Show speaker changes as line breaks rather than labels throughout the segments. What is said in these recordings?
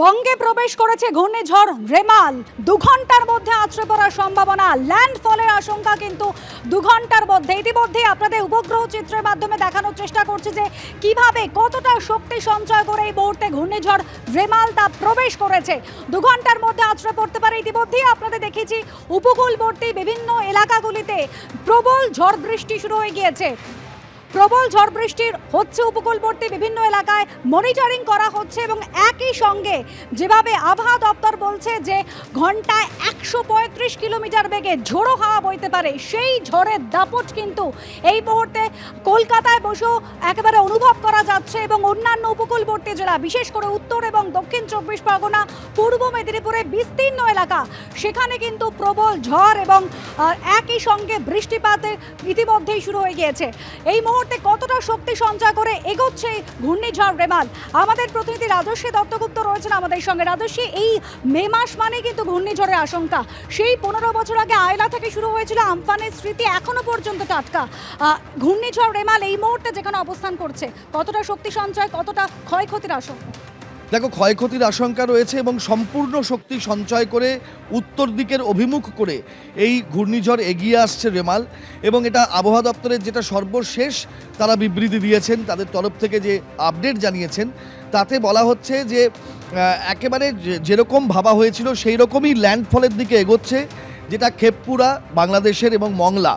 বঙ্গে প্রবেশ করেছে ঘূর্ণিঝড় রেমাল। দু ঘণ্টার মধ্যে আছড়ে পড়ার সম্ভাবনা। ল্যান্ডফলের আশঙ্কা কিন্তু দু ঘণ্টার মধ্যে। ইতিমধ্যে আপনাদের উপগ্রহ চিত্রের মাধ্যমে দেখানোর চেষ্টা করছি যে কীভাবে কতটা শক্তি সঞ্চয় করে এই মুহূর্তে ঘূর্ণিঝড় রেমাল তা প্রবেশ করেছে। দু ঘণ্টার মধ্যে আছড়ে পড়তে পারে। ইতিমধ্যেই আপনাদের দেখেছি উপকূলবর্তী বিভিন্ন এলাকাগুলিতে প্রবল ঝড় বৃষ্টি শুরু হয়ে গিয়েছে। প্রবল ঝড় বৃষ্টির হচ্ছে উপকূলবর্তী বিভিন্ন এলাকায় মনিটরিং করা হচ্ছে এবং একই সঙ্গে যেভাবে আবহাওয়া দপ্তর বলছে যে ঘন্টায় একশো পঁয়ত্রিশ কিলোমিটার বেগে ঝোড়ো হাওয়া বইতে পারে, সেই ঝড়ের দাপট কিন্তু এই মুহূর্তে কলকাতায় বসেও একেবারে অনুভব করা যাচ্ছে এবং অন্যান্য উপকূলবর্তী জেলা, বিশেষ করে উত্তর এবং দক্ষিণ চব্বিশ পরগনা, পূর্ব মেদিনীপুরে বিস্তীর্ণ এলাকা, সেখানে কিন্তু প্রবল ঝড় এবং একই সঙ্গে বৃষ্টিপাতের ইতিমধ্যেই শুরু হয়ে গিয়েছে। এই মুহূর্তে কতটা শক্তি সঞ্চয় করে এগোচ্ছে ঘূর্ণিঝড় রেমাল? আমাদের প্রতিনিধি রাজস্বী দত্তগুপ্ত রয়েছেন আমাদের সঙ্গে। রাজস্বী, এই মে মাস মানে কিন্তু ঘূর্ণিঝড়ের আশঙ্কা। সেই পনেরো বছর আগে আয়লা থেকে শুরু হয়েছিল আমফানের স্মৃতি, এখনও পর্যন্ত টাটকা। ঘূর্ণিঝড় রেমাল এই মুহূর্তে যেখানে অবস্থান করছে, কতটা শক্তি সঞ্চয়, কতটা ক্ষয়ক্ষতির আশঙ্কা?
দেখো, ক্ষয়ক্ষতির আশঙ্কা রয়েছে এবং সম্পূর্ণ শক্তি সঞ্চয় করে উত্তর দিকের অভিমুখ করে এই ঘূর্ণিঝড় এগিয়ে আসছে রেমাল এবং এটা আবহাওয়া দপ্তরের যেটা সর্বশেষ তারা বিবৃতি দিয়েছেন, তাদের তরফ থেকে যে আপডেট জানিয়েছেন, তাতে বলা হচ্ছে যে একেবারে যেরকম ভাবা হয়েছিল সেই রকমই ল্যান্ডফলের দিকে এগোচ্ছে, যেটা খেপপুরা, বাংলাদেশের এবং মংলা।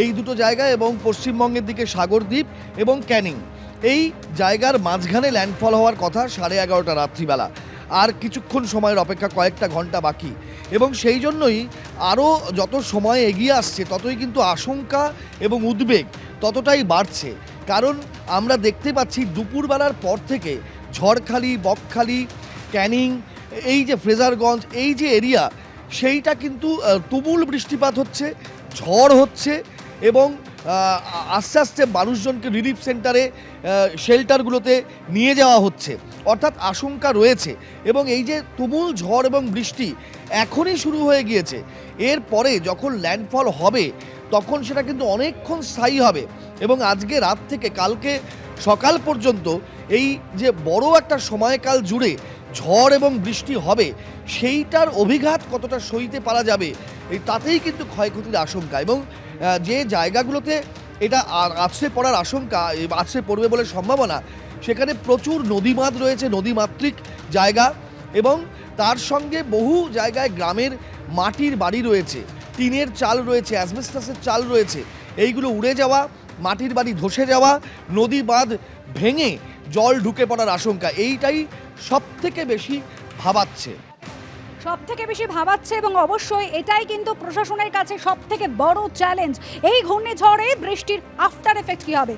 এই দুটো জায়গা এবং পশ্চিমবঙ্গের দিকে সাগরদ্বীপ এবং ক্যানিং। এই জায়গার মাঝখানে ল্যান্ডফল হওয়ার কথা সাড়ে এগারোটা রাত্রিবেলা। আর কিছুক্ষণ সময়ের অপেক্ষা কয়েকটা ঘণ্টা বাকি। এবং সেই জন্যই আরও যত সময় এগিয়ে আসছে, ততই কিন্তু আশঙ্কা এবং উদ্বেগ ততটাই বাড়ছে। কারণ আমরা দেখতে পাচ্ছি দুপুরবেলার পর থেকে ঝড়খালি, বকখালি, ক্যানিং, এই যে ফ্রেজারগঞ্জ, এই যে এরিয়া, সেইটা কিন্তু তুমুল বৃষ্টিপাত হচ্ছে, ঝড় হচ্ছে এবং আস্তে আস্তে মানুষজনকে রিলিফ সেন্টারে শেল্টারগুলোতে নিয়ে যাওয়া হচ্ছে। অর্থাৎ আশঙ্কা রয়েছে। এবং এই যে তুমুল ঝড় এবং বৃষ্টি এখনই শুরু হয়ে গিয়েছে। এরপরে যখন ল্যান্ডফল হবে, তখন সেটা কিন্তু অনেকক্ষণ স্থায়ী হবে। এবং আজকে রাত থেকে কালকে সকাল পর্যন্ত এই যে বড় একটা সময়কাল জুড়ে ঝড় এবং বৃষ্টি হবে, সেইটার অভিঘাত কতটা সইতে পারা যাবে, এই তাতেই কিন্তু ক্ষয়ক্ষতির আশঙ্কা এবং যে জায়গাগুলোতে এটা আছড়ে পড়ার আশঙ্কা আছড়ে পড়বে বলে সম্ভাবনা, সেখানে প্রচুর নদীমাত রয়েছে, নদীমাতৃক জায়গা এবং তার সঙ্গে বহু জায়গায় গ্রামের মাটির বাড়ি রয়েছে, টিনের চাল রয়েছে, অ্যাসবেস্টাসের চাল রয়েছে, এইগুলো উড়ে যাওয়া, মাটির বাড়ি ধসে যাওয়া নদী বাঁধ ভেঙে জল ঢুকে পড়ার আশঙ্কা, এইটাই সব থেকে বেশি ভাবাচ্ছে।
সব থেকে বেশি ভাবাচ্ছে এবং অবশ্যই এটাই কিন্তু প্রশাসনের কাছে সব থেকে বড় চ্যালেঞ্জ এই ঘূর্ণিঝড়ে বৃষ্টির আফটার এফেক্ট কী হবে?